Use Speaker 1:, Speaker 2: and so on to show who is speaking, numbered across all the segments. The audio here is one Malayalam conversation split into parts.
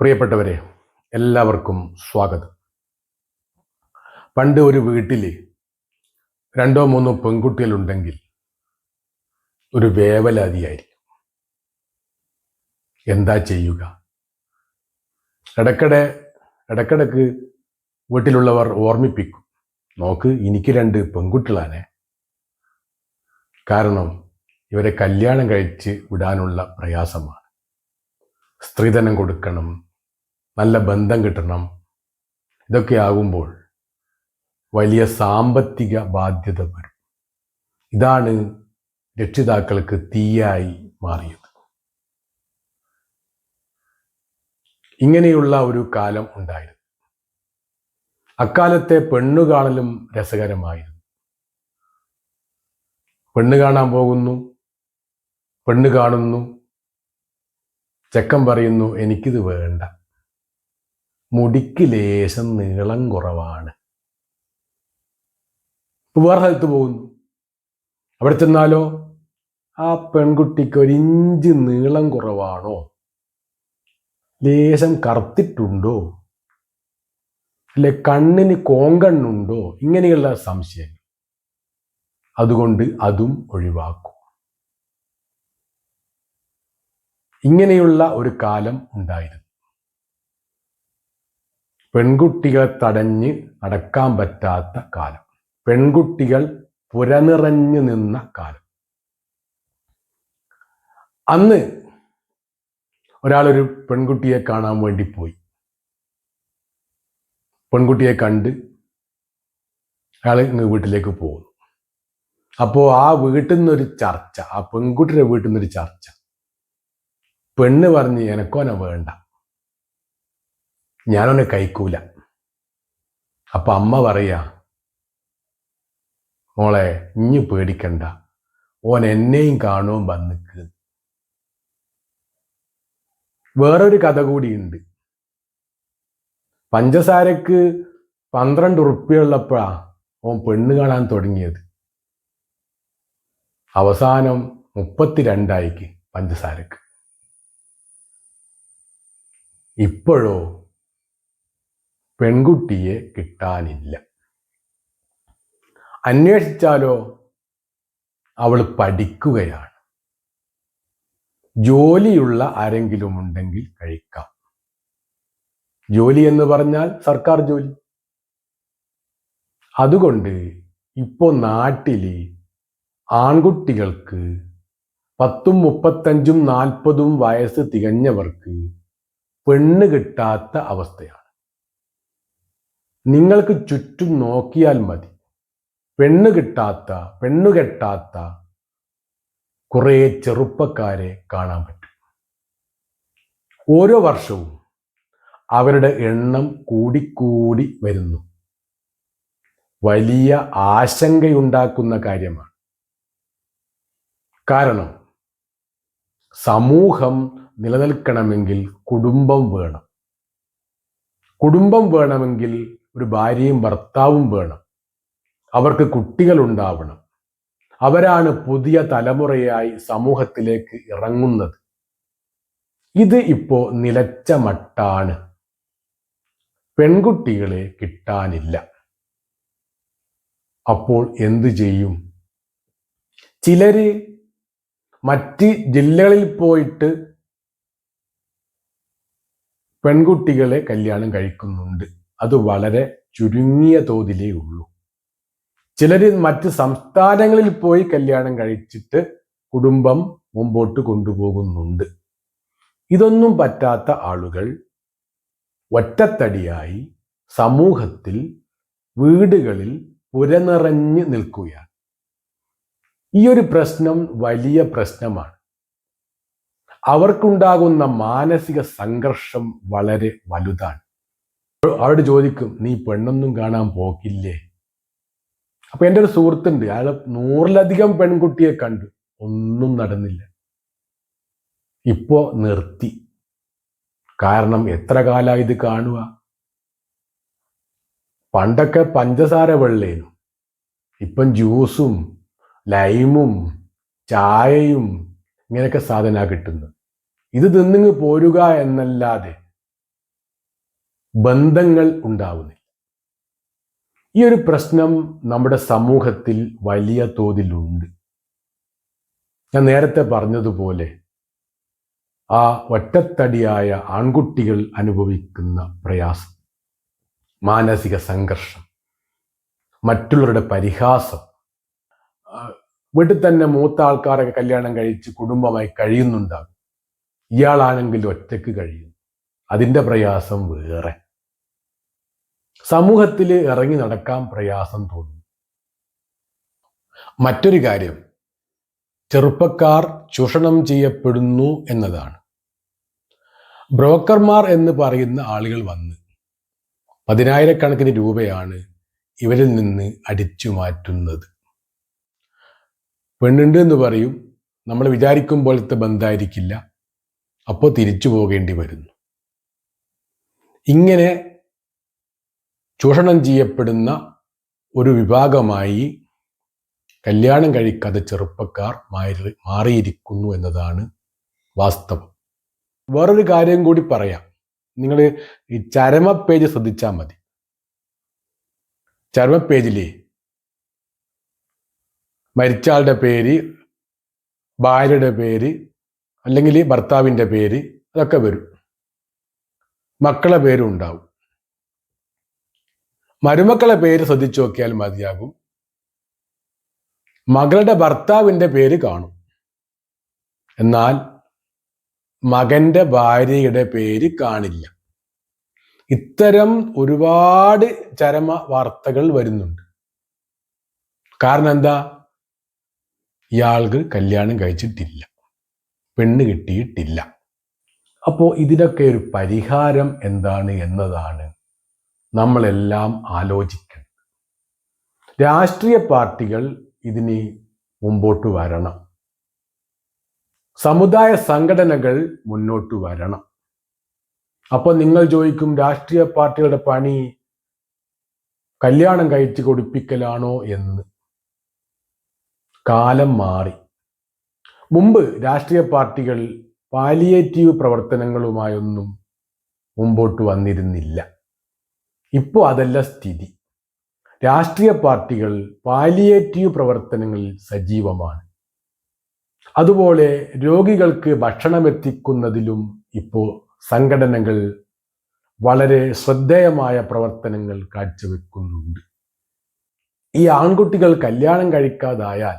Speaker 1: പ്രിയപ്പെട്ടവരെ എല്ലാവർക്കും സ്വാഗതം. പണ്ട് ഒരു വീട്ടിൽ രണ്ടോ മൂന്നോ പെൺകുട്ടികളുണ്ടെങ്കിൽ ഒരു വേവലാതിയായിരിക്കും. എന്താ ചെയ്യുക? ഇടക്കിടെ ഇടക്കിടക്ക് വീട്ടിലുള്ളവർ ഓർമ്മിപ്പിക്കും. നോക്ക് എനിക്ക് രണ്ട് പെൺകുട്ടികളാണ്. കാരണം ഇവരെ കല്യാണം കഴിച്ച് വിടാനുള്ള പ്രയാസമാണ്. സ്ത്രീധനം കൊടുക്കണം നല്ല ബന്ധം കിട്ടണം. ഇതൊക്കെ ആകുമ്പോൾ വലിയ സാമ്പത്തിക ബാധ്യത വരും. ഇതാണ് രക്ഷിതാക്കൾക്ക് തീയായി മാറിയത്. ഇങ്ങനെയുള്ള ഒരു കാലം ഉണ്ടായിരുന്നു. അക്കാലത്തെ പെണ്ണു കാണലും രസകരമായിരുന്നു. പെണ്ണ് കാണാൻ പോകുന്നു. പെണ്ണ് കാണുന്നു. ചെക്കൻ പറയുന്നു എനിക്കിത് വേണ്ട. മുടിക്ക് ലേശം നീളം കുറവാണ്. വേറെ സ്ഥലത്ത് പോകുന്നു. അവിടെ ചെന്നാലോ? ആ പെൺകുട്ടിക്ക് ഒരു ഇഞ്ച് നീളം കുറവാണോ? ലേശം കറുത്തിട്ടുണ്ടോ? അല്ലെ കണ്ണിന് കോങ്കണ്ണുണ്ടോ? ഇങ്ങനെയുള്ള സംശയം. അതുകൊണ്ട് അതും ഒഴിവാക്കും. ഇങ്ങനെയുള്ള ഒരു കാലം ഉണ്ടായിരുന്നു. പെൺകുട്ടികളെ തടഞ്ഞ് അടക്കാൻ പറ്റാത്ത കാലം. പെൺകുട്ടികൾ പുരനിറഞ്ഞു നിന്ന കാലം. അന്ന് ഒരാളൊരു പെൺകുട്ടിയെ കാണാൻ വേണ്ടി പോയി. പെൺകുട്ടിയെ കണ്ട് അയാൾ ഇങ്ങ് വീട്ടിലേക്ക് പോകുന്നു. അപ്പോൾ ആ വീട്ടിൽ നിന്നൊരു ചർച്ച ആ പെൺകുട്ടിയുടെ വീട്ടിൽ നിന്നൊരു ചർച്ച. പെണ്ണ് പറഞ്ഞ് എനക്കോനെ വേണ്ട. ഞാനോനെ കഴിക്കൂല. അപ്പൊ അമ്മ പറയാ മോളെ ഇഞ്ഞു പേടിക്കണ്ട. ഓൻ എന്നെയും കാണും വന്നിക്ക്. വേറൊരു കഥ കൂടിയുണ്ട്. പഞ്ചസാരക്ക് പന്ത്രണ്ട് ഉറുപ്പിയുള്ളപ്പോഴാ ഓൻ പെണ്ണ് കാണാൻ തുടങ്ങിയത്. അവസാനം മുപ്പത്തിരണ്ടായിക്ക് പഞ്ചസാരക്ക്. ഇപ്പോഴോ പെൺകുട്ടിയെ കിട്ടാനില്ല. അന്വേഷിച്ചാലോ? അവൾ പഠിക്കുകയാണ്. ജോലിയുള്ള ആരെങ്കിലും ഉണ്ടെങ്കിൽ കഴിക്കാം. ജോലി എന്ന് പറഞ്ഞാൽ സർക്കാർ ജോലി. അതുകൊണ്ട് ഇപ്പോൾ നാട്ടിൽ ആൺകുട്ടികൾക്ക് പത്തും മുപ്പത്തഞ്ചും നാൽപ്പതും വയസ്സ് തികഞ്ഞവർക്ക് പെണ്ണ് കിട്ടാത്ത അവസ്ഥയാണ്. നിങ്ങൾക്ക് ചുറ്റും നോക്കിയാൽ മതി. പെണ്ണ് കിട്ടാത്ത പെണ്ണു കെട്ടാത്ത കുറേ ചെറുപ്പക്കാരെ കാണാൻ പറ്റും. ഓരോ വർഷവും അവരുടെ എണ്ണം കൂടിക്കൂടി വരുന്നു. വലിയ ആശങ്കയുണ്ടാക്കുന്ന കാര്യമാണ്. കാരണം സമൂഹം നിലനിൽക്കണമെങ്കിൽ കുടുംബം വേണം. കുടുംബം വേണമെങ്കിൽ ഒരു ഭാര്യയും ഭർത്താവും വേണം. അവർക്ക് കുട്ടികൾ ഉണ്ടാവണം അവരാണ് പുതിയ തലമുറയായി സമൂഹത്തിലേക്ക് ഇറങ്ങുന്നത്. ഇത് ഇപ്പോ നിലച്ച മട്ടാണ്. പെൺകുട്ടികളെ കിട്ടാനില്ല. അപ്പോൾ എന്തു ചെയ്യും? ചിലര് മറ്റ് ജില്ലകളിൽ പോയിട്ട് പെൺകുട്ടികളെ കല്യാണം കഴിക്കുന്നുണ്ട്. അത് വളരെ ചുരുങ്ങിയ തോതിലേ ഉള്ളൂ. ചിലർ മറ്റ് സംസ്ഥാനങ്ങളിൽ പോയി കല്യാണം കഴിച്ചിട്ട് കുടുംബം മുമ്പോട്ട് കൊണ്ടുപോകുന്നുണ്ട്. ഇതൊന്നും പറ്റാത്ത ആളുകൾ ഒറ്റത്തടിയായി സമൂഹത്തിൽ വീടുകളിൽ പുരനിറഞ്ഞു നിൽക്കുകയാണ്. ഈ ഒരു പ്രശ്നം വലിയ പ്രശ്നമാണ്. അവർക്കുണ്ടാകുന്ന മാനസിക സംഘർഷം വളരെ വലുതാണ്. അവരോട് ചോദിക്കും നീ പെണ്ണൊന്നും കാണാൻ പോക്കില്ലേ? അപ്പൊ എന്റെ ഒരു സുഹൃത്തുണ്ട് അയാൾ നൂറിലധികം പെൺകുട്ടിയെ കണ്ടു ഒന്നും നടന്നില്ല. ഇപ്പോ നിർത്തി. കാരണം എത്ര കാലമായി ഇത് കാണുക പണ്ടൊക്കെ പഞ്ചസാര വെള്ളേനു. ഇപ്പം ജ്യൂസും ലൈമും ചായയും ഇങ്ങനെയൊക്കെ സാധന കിട്ടുന്നത്. ഇത് തിന്നിങ്ങ് പോരുക എന്നല്ലാതെ ബന്ധങ്ങൾ ഉണ്ടാവുന്നില്ല. ഈ ഒരു പ്രശ്നം നമ്മുടെ സമൂഹത്തിൽ വലിയ തോതിലുണ്ട്. ഞാൻ നേരത്തെ പറഞ്ഞതുപോലെ ആ ഒറ്റത്തടിയായ ആൺകുട്ടികൾ അനുഭവിക്കുന്ന പ്രയാസം മാനസിക സംഘർഷം മറ്റുള്ളവരുടെ പരിഹാസം വീട്ടിൽ തന്നെ മൂത്ത ആൾക്കാരൊക്കെ കല്യാണം കഴിച്ച് കുടുംബമായി കഴിയുന്നുണ്ടാകും. ഇയാളാണെങ്കിൽ ഒറ്റയ്ക്ക് കഴിയും. അതിന്റെ പ്രയാസം വേറെ. സമൂഹത്തിൽ ഇറങ്ങി നടക്കാൻ പ്രയാസം തോന്നും മറ്റൊരു കാര്യം ചെറുപ്പക്കാർ ചൂഷണം ചെയ്യപ്പെടുന്നു എന്നതാണ്. ബ്രോക്കർമാർ എന്ന് പറയുന്ന ആളുകൾ വന്ന് പതിനായിരക്കണക്കിന് രൂപയാണ് ഇവരിൽ നിന്ന് അടിച്ചു മാറ്റുന്നത്. പെണ്ണുണ്ട് എന്ന് പറയും നമ്മൾ വിചാരിക്കും പോലത്തെ ബന്ധമായിരിക്കില്ല അപ്പോൾ തിരിച്ചു പോകേണ്ടി വരുന്നു. ഇങ്ങനെ ചൂഷണം ചെയ്യപ്പെടുന്ന ഒരു വിഭാഗമായി കല്യാണം കഴിക്കാതെ ചെറുപ്പക്കാർ മാറി മാറിയിരിക്കുന്നു എന്നതാണ് വാസ്തവം. വേറൊരു കാര്യം കൂടി പറയാം. നിങ്ങൾ ഈ ചരമ പേജ് ശ്രദ്ധിച്ചാൽ മതി. ചരമ പേജിലെ മരിച്ചയാളുടെ പേര് ഭാര്യയുടെ പേര് അല്ലെങ്കിൽ ഭർത്താവിന്റെ പേര് അതൊക്കെ വരും. മക്കളെ പേരും ഉണ്ടാവും. മരുമക്കളെ പേര് ശ്രദ്ധിച്ചു നോക്കിയാൽ മതിയാകും. മകളുടെ ഭർത്താവിന്റെ പേര് കാണും. എന്നാൽ മകന്റെ ഭാര്യയുടെ പേര് കാണില്ല. ഇത്തരം ഒരുപാട് ചരമ വാർത്തകൾ വരുന്നുണ്ട്. കാരണം എന്താ? ഇയാൾക്ക് കല്യാണം കഴിച്ചിട്ടില്ല. പെണ്ണ് കിട്ടിയിട്ടില്ല. അപ്പോൾ ഇതിനൊക്കെ ഒരു പരിഹാരം എന്താണ് എന്നതാണ് നമ്മളെല്ലാം ആലോചിക്കണം. രാഷ്ട്രീയ പാർട്ടികൾ ഇതിന് മുമ്പോട്ട് വരണം. സമുദായ സംഘടനകൾ മുന്നോട്ട് വരണം. അപ്പോൾ നിങ്ങൾ ചോദിക്കും രാഷ്ട്രീയ പാർട്ടികളുടെ പണി കല്യാണം കഴിച്ച് കൊടുപ്പിക്കലാണോ എന്ന്. കാലം മാറി. മുമ്പ് രാഷ്ട്രീയ പാർട്ടികൾ പാലിയേറ്റീവ് പ്രവർത്തനങ്ങളുമായൊന്നും മുമ്പോട്ട് വന്നിരുന്നില്ല. ഇപ്പോൾ അതല്ല സ്ഥിതി. രാഷ്ട്രീയ പാർട്ടികൾ പാലിയേറ്റീവ് പ്രവർത്തനങ്ങളിൽ സജീവമാണ്. അതുപോലെ രോഗികൾക്ക് ഭക്ഷണം എത്തിക്കുന്നതിലും ഇപ്പോൾ സംഘടനകൾ വളരെ ശ്രദ്ധേയമായ പ്രവർത്തനങ്ങൾ കാഴ്ചവെക്കുന്നുണ്ട്. ഈ ആൺകുട്ടികൾ കല്യാണം കഴിക്കാതായാൽ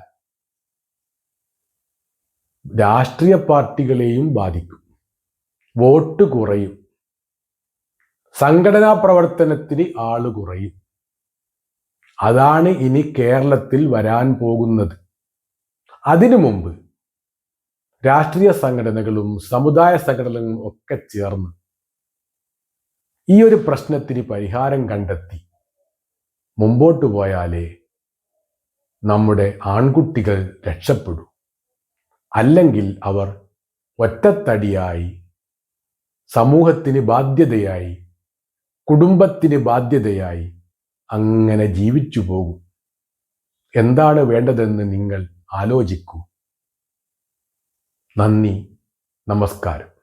Speaker 1: രാഷ്ട്രീയ പാർട്ടികളെയും ബാധിക്കും. വോട്ട് കുറയും. സംഘടനാ പ്രവർത്തനത്തിന് ആൾ കുറയും. അതാണ് ഇനി കേരളത്തിൽ വരാൻ പോകുന്നത്. അതിനു മുമ്പ് രാഷ്ട്രീയ സംഘടനകളും സമുദായ സംഘടനകളും ഒക്കെ ചേർന്ന് ഈ ഒരു പ്രശ്നത്തിന് പരിഹാരം കണ്ടെത്തി മുമ്പോട്ട് പോയാലേ നമ്മുടെ ആൺകുട്ടികൾ രക്ഷപ്പെടൂ. അല്ലെങ്കിൽ അവർ ഒറ്റത്തടിയായി സമൂഹത്തിന് ബാധ്യതയായി കുടുംബത്തിന് ബാധ്യതയായി അങ്ങനെ ജീവിച്ചു പോകും. എന്താണ് വേണ്ടതെന്ന് നിങ്ങൾ ആലോചിക്കൂ. നന്ദി നമസ്കാരം.